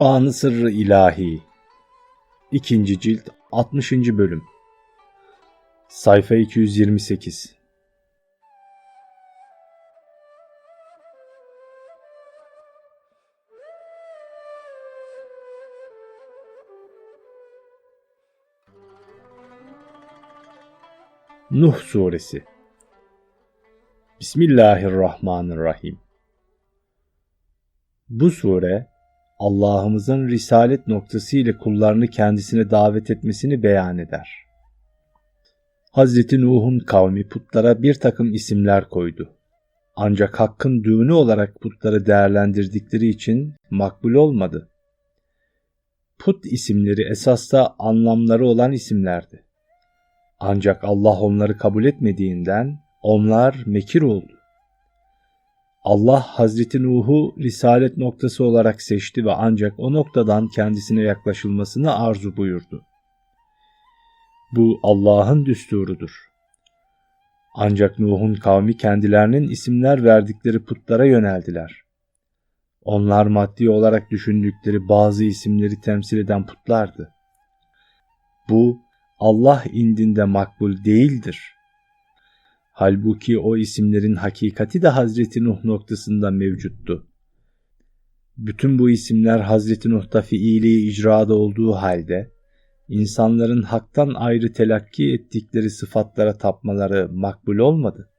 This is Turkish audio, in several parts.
Kur'an-ı Sırrı İlahi 2. Cilt 60. Bölüm Sayfa 228 Nuh Suresi Bismillahirrahmanirrahim Bu sure Allah'ımızın risalet noktası ile kullarını kendisine davet etmesini beyan eder. Hazreti Nuh'un kavmi putlara bir takım isimler koydu. Ancak hakkın düğünü olarak putları değerlendirdikleri için makbul olmadı. Put isimleri esasda anlamları olan isimlerdi. Ancak Allah onları kabul etmediğinden onlar mekir oldu. Allah Hazreti Nuh'u risalet noktası olarak seçti ve ancak o noktadan kendisine yaklaşılmasını arzu buyurdu. Bu Allah'ın düsturudur. Ancak Nuh'un kavmi kendilerinin isimler verdikleri putlara yöneldiler. Onlar maddi olarak düşündükleri bazı isimleri temsil eden putlardı. Bu Allah indinde makbul değildir. Halbuki o isimlerin hakikati de Hazreti Nuh noktasında mevcuttu. Bütün bu isimler Hazreti Nuh'ta fiili icrada olduğu halde, insanların haktan ayrı telakki ettikleri sıfatlara tapmaları makbul olmadı.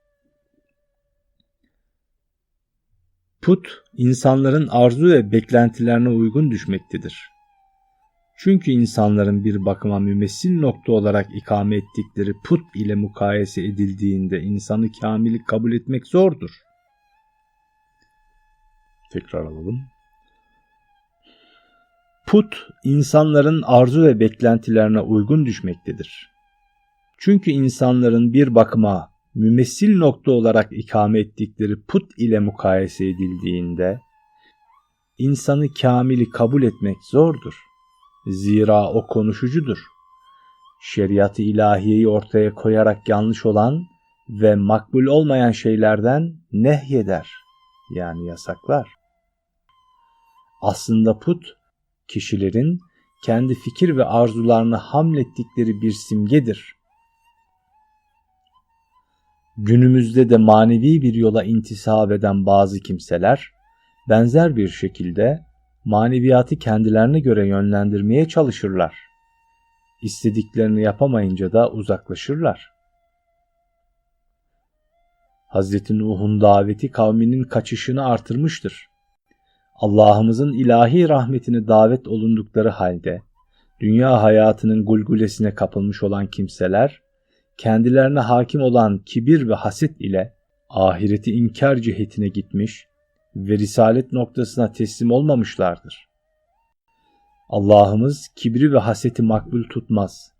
Put, insanların arzu ve beklentilerine uygun düşmektedir. Çünkü insanların bir bakıma mümessil nokta olarak ikame ettikleri put ile mukayese edildiğinde insanı kamili kabul etmek zordur. Tekrar alalım. Put, insanların arzu ve beklentilerine uygun düşmektedir. Çünkü insanların bir bakıma mümessil nokta olarak ikame ettikleri put ile mukayese edildiğinde, insanı kamili kabul etmek zordur. Zira o konuşucudur. Şeriatı ilahiyeyi ortaya koyarak yanlış olan ve makbul olmayan şeylerden nehyeder. Yani yasaklar. Aslında put, kişilerin kendi fikir ve arzularını hamlettikleri bir simgedir. Günümüzde de manevi bir yola intisap eden bazı kimseler benzer bir şekilde maneviyatı kendilerine göre yönlendirmeye çalışırlar. İstediklerini yapamayınca da uzaklaşırlar. Hz. Nuh'un daveti kavminin kaçışını artırmıştır. Allah'ımızın ilahi rahmetine davet olundukları halde dünya hayatının gulgulesine kapılmış olan kimseler kendilerine hakim olan kibir ve haset ile ahireti inkar cihetine gitmiş ve risalet noktasına teslim olmamışlardır. Allah'ımız kibri ve haseti makbul tutmaz.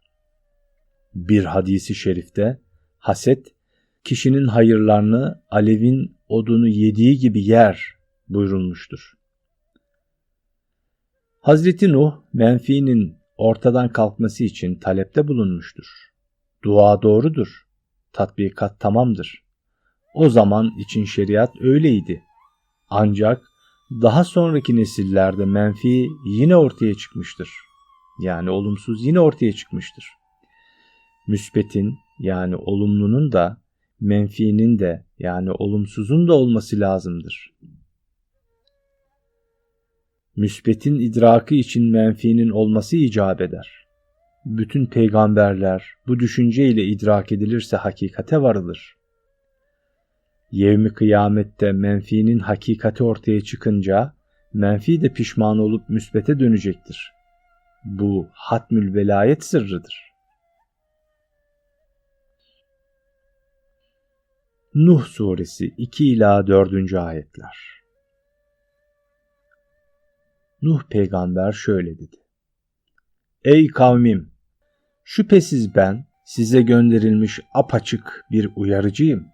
Bir hadisi şerifte haset kişinin hayırlarını alevin odunu yediği gibi yer buyurulmuştur. Hazreti Nuh menfiinin ortadan kalkması için talepte bulunmuştur. Dua doğrudur, tatbikat tamamdır. O zaman için şeriat öyleydi. Ancak daha sonraki nesillerde menfi yine ortaya çıkmıştır. Yani olumsuz yine ortaya çıkmıştır. Müsbetin yani olumlunun da menfinin de yani olumsuzun da olması lazımdır. Müsbetin idrakı için menfinin olması icap eder. Bütün peygamberler bu düşünce ile idrak edilirse hakikate varılır. Yevmi kıyamette menfinin hakikati ortaya çıkınca menfi de pişman olup müsbete dönecektir. Bu hatmül velayet sırrıdır. Nuh suresi 2 ila 4. ayetler. Nuh peygamber şöyle dedi. Ey kavmim! Şüphesiz ben size gönderilmiş apaçık bir uyarıcıyım.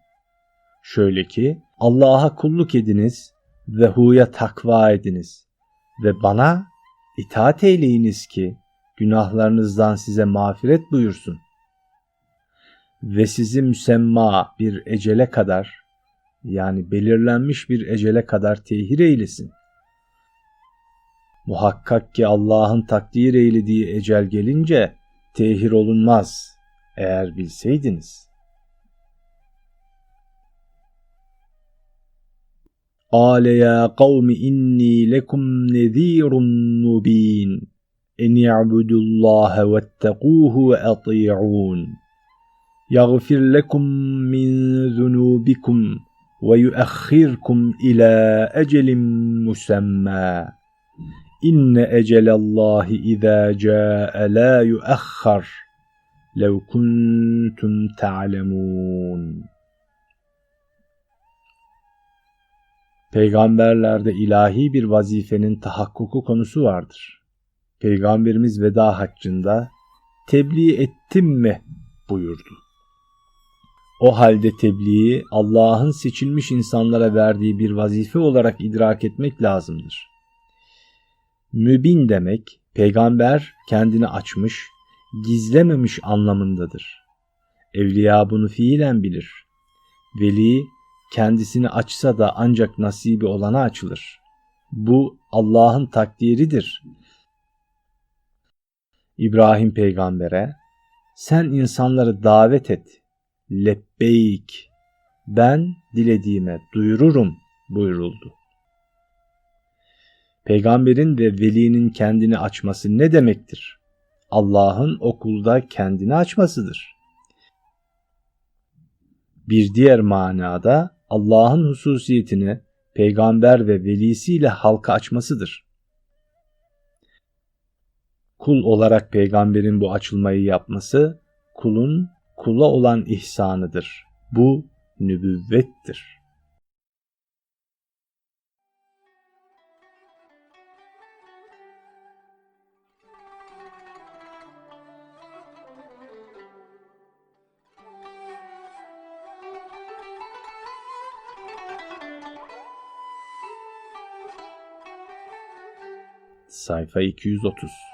Şöyle ki Allah'a kulluk ediniz ve huya takva ediniz ve bana itaat eyleyiniz ki günahlarınızdan size mağfiret buyursun. Ve sizi müsemma bir ecele kadar yani belirlenmiş bir ecele kadar tehir eylesin. Muhakkak ki Allah'ın takdir eylediği ecel gelince tehir olunmaz eğer bilseydiniz. قال يا قوم إني لكم نذير مبين. أن اعبدوا الله واتقوه وأطيعون. يغفر لكم من ذنوبكم ويؤخركم إلى أجل مسمى. إن أجل الله إذا جاء لا يؤخر. لو كنتم تعلمون. Peygamberlerde ilahi bir vazifenin tahakkuku konusu vardır. Peygamberimiz veda haccında tebliğ ettim mi buyurdu. O halde tebliği Allah'ın seçilmiş insanlara verdiği bir vazife olarak idrak etmek lazımdır. Mübin demek peygamber kendini açmış, gizlememiş anlamındadır. Evliya bunu fiilen bilir. Veli kendisini açsa da ancak nasibi olana açılır. Bu Allah'ın takdiridir. İbrahim peygambere sen insanları davet et. Lebbeyk. Ben dilediğime duyururum buyuruldu. Peygamberin ve velinin kendini açması ne demektir? Allah'ın okulda kendini açmasıdır. Bir diğer manada Allah'ın hususiyetini peygamber ve velisiyle halka açmasıdır. Kul olarak peygamberin bu açılmayı yapması kulun kula olan ihsanıdır. Bu nübüvvettir. Sayfa 230